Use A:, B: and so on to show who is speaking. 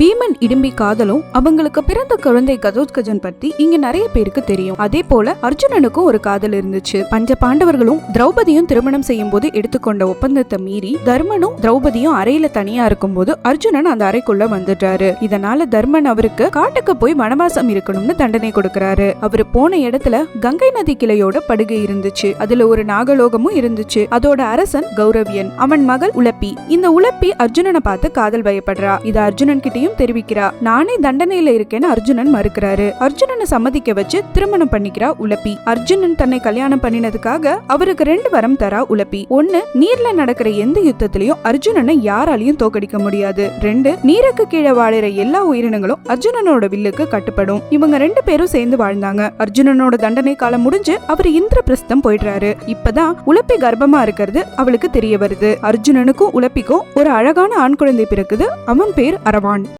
A: பீமன் இடும்பி காதலும் அவங்களுக்கு பிறந்த குழந்தை கதோத்கஜன் பத்தி இங்க நிறைய பேருக்கு தெரியும். அதே போல அர்ஜுனனுக்கும் ஒரு காதல் இருந்துச்சு. பஞ்ச பாண்டவர்களும் திரௌபதியும் திருமணம் செய்யும் போது எடுத்துக்கொண்ட ஒப்பந்தத்தை மீறி தர்மனும் திரௌபதியும் அறையில தனியா இருக்கும்போது அர்ஜுனன் அந்த அறைக்குள்ள வந்துடுறாரு இதனால தர்மன் அவருக்கு காட்டுக்கு போய் வனவாசம் இருக்கணும்னு தண்டனை கொடுக்கறாரு. அவரு போன இடத்துல கங்கை நதி கிளையோட படுகை இருந்துச்சு. அதுல ஒரு நாகலோகமும் இருந்துச்சு. அதோட அரசன் கௌரவியன். அவன் மகள் உலப்பி. இந்த உலப்பி அர்ஜுனனை பார்த்து காதல் பயப்படுறா. இது அர்ஜுனன் கிட்டயும் தெரிவிக்கிறா. நானே தண்டனையில இருக்கேன்னு அர்ஜுனன் மறுக்கிறாரு. அர்ஜுனனை சம்மதிக்க வச்சு திருமணம் பண்ணிக்கிறா உலப்பி. அர்ஜுனன் தன்னை கல்யாணம் பண்ணினதுக்காக அவருக்கு ரெண்டு வரம் தரா உலப்பி. ஒன்னு நீர்ல நடக்கிற எந்த யுத்தத்திலையும் அர்ஜுனனை யாராலையும் தோக்கடிக்க முடியாது. ரெண்டு நீருக்கு கீழே வாழற எல்லா உயிரினங்களும் அர்ஜுனனோட வில்லுக்கு கட்டுப்படும். இவங்க ரெண்டு பேரும் சேர்ந்து வாழ்ந்தாங்க. அர்ஜுனனோட தண்டனை காலம் முடிஞ்சு அவர் இந்திரபிரஸ்தம் போயிடுறாரு. இப்பதான் உலப்பி கர்ப்பமா இருக்கிறது அவளுக்கு தெரிய வருது. அர்ஜுனனுக்கும் உலப்பிக்கும் ஒரு அழகான ஆண் குழந்தை பிறக்குது. அவன் பேர் அரவான்.